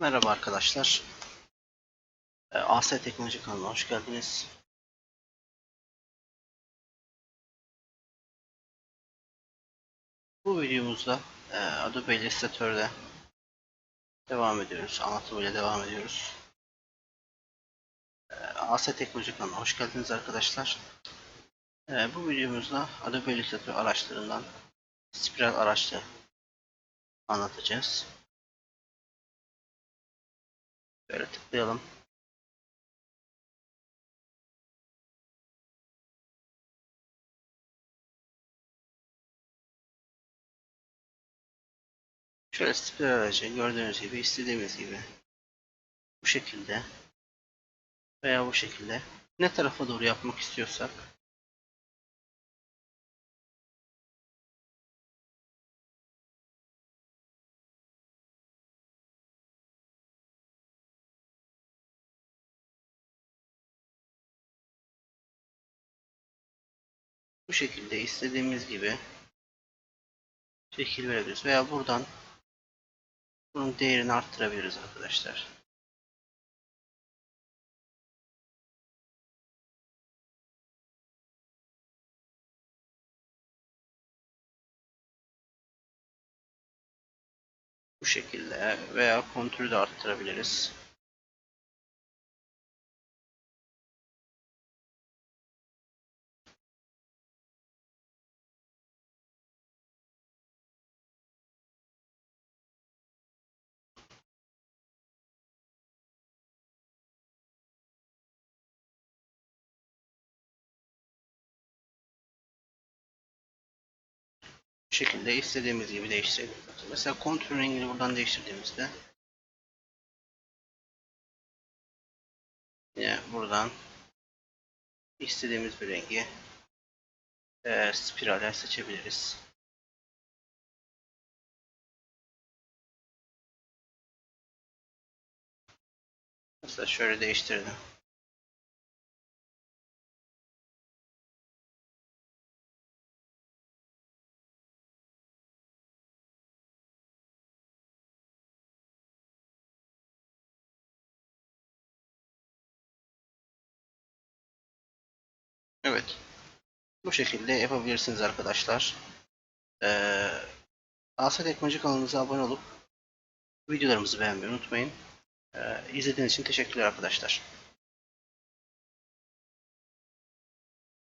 Merhaba arkadaşlar. Ee, AS Teknoloji kanalına hoş geldiniz. Bu videomuzda e, Adobe Illustrator'da devam ediyoruz. Anlatımıyla devam ediyoruz. E, AS Teknoloji kanalına hoş geldiniz arkadaşlar. E, bu videomuzda Adobe Illustrator araçlarından spiral araçlı anlatacağız. Böyle tıklayalım. Şöyle spiral aracı gördüğünüz gibi istediğimiz gibi bu şekilde veya bu şekilde ne tarafa doğru yapmak istiyorsak bu şekilde istediğimiz gibi şekil verebiliriz veya buradan bunun değerini arttırabiliriz arkadaşlar. Bu şekilde veya kontürü de arttırabiliriz. Şekilde istediğimiz gibi değiştirebiliriz. Mesela kontür rengini buradan değiştirdiğimizde yine buradan istediğimiz bir rengi e, spiraler seçebiliriz. Mesela şöyle değiştirdim. Evet. Bu şekilde yapabilirsiniz arkadaşlar. Ee, Asya Teknoloji kanalımıza abone olup videolarımızı beğenmeyi unutmayın. Ee, izlediğiniz için teşekkürler arkadaşlar.